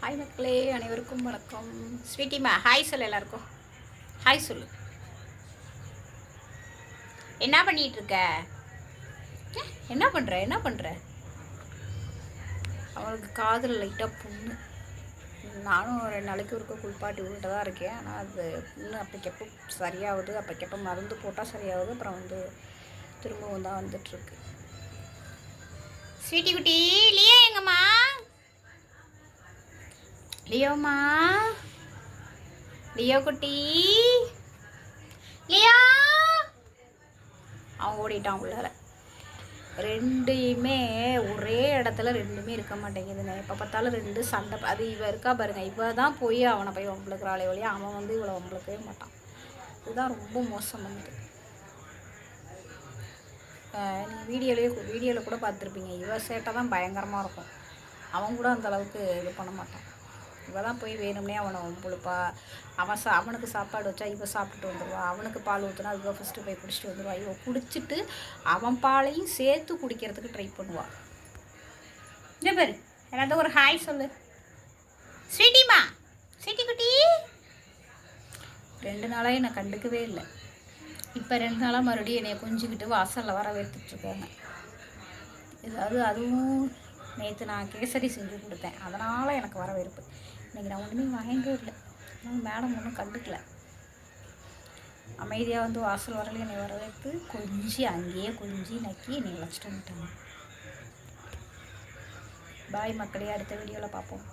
Hi மக்களே அனைவருக்கும் வணக்கம். ஸ்வீட்டிமா ஹாய் சொல்லு எல்லாருக்கும். ஹாய் சொல்லு. என்ன பண்ணிட்டு இருக்க ஏ, என்ன பண்ற என்ன பண்ற? அவளுக்கு காதில் லைட்டாக புண்ணு. நானும் ரெண்டு நாளைக்கு ஒருக்க குளிப்பாட்டி விட்டு தான் இருக்கேன். ஆனால் அது புண்ணு அப்பைக்கப்போ சரியாகுது. அப்போக்கப்போ மருந்து போட்டால் சரியாகுது. அப்புறம் வந்து திரும்பவும் தான் வந்துட்டுருக்கு ஸ்வீட்டி குட்டி லியோமா லியோ குட்டி. லியோ. அவன் ஓடிட்டான் உள்ளார. ரெண்டையுமே ஒரே இடத்துல ரெண்டுமே இருக்க மாட்டேங்குதுங்க. எப்போ பார்த்தாலும் ரெண்டு சண்டை. அது இவ இருக்கா பாருங்க. இவ தான் போய் அவனை போய் வம்பளுக்குறாளே வழியா அவன் வந்து இவளை வம்பளுக்கவே மாட்டான். இதுதான் ரொம்ப மோசம் வந்து நீங்கள் வீடியோலேயே வீடியோவில் கூட பார்த்துருப்பீங்க. இவ சேட்டை தான் பயங்கரமாக இருக்கும். அவன் கூட அந்தளவுக்கு இது பண்ண மாட்டான். இவள் தான் போய் வேணும்னே அவனை வம்புழுப்பா அவன் சா அவனுக்கு சாப்பாடு வச்சா இவன் சாப்பிட்டுட்டு வந்துடுவா அவனுக்கு பால் ஊற்றினா இவ ஃபஸ்ட்டு போய் குடிச்சிட்டு வந்துடுவா இவ குடிச்சிட்டு அவன் பாலையும் சேர்த்து குடிக்கிறதுக்கு ட்ரை பண்ணுவாள் என்ன பேர். ஏதாவது ஒரு ஹாய் சொல்லு. ஸ்வீட்டிமா ஸ்வீட்டி குட்டி. ரெண்டு நாளாக என்னை கண்டுக்கவே இல்லை. இப்போ ரெண்டு நாளாக மறுபடியும் என்னை கொஞ்சிக்கிட்டு வாசலில் வர வைத்துட்ருக்காங்க ஏதாவது அதுவும் நேற்று நான் கேசரி செஞ்சு கொடுத்தேன். அதனால் எனக்கு வரவேற்பு. இன்றைக்கி நான் ஒன்றுமே வாங்கவே இல்லை. மேடம் ஒன்றும் கண்டுக்கல. அமைதியாக வந்து வாசல் வரலையே என்னை வரவேற்பு. கொஞ்சி அங்கேயே கொஞ்சி நக்கி என்னை வச்சுட்டு வந்துட்டாங்க. பாய் மக்களே அடுத்த வீடியோவில் பார்ப்போம்.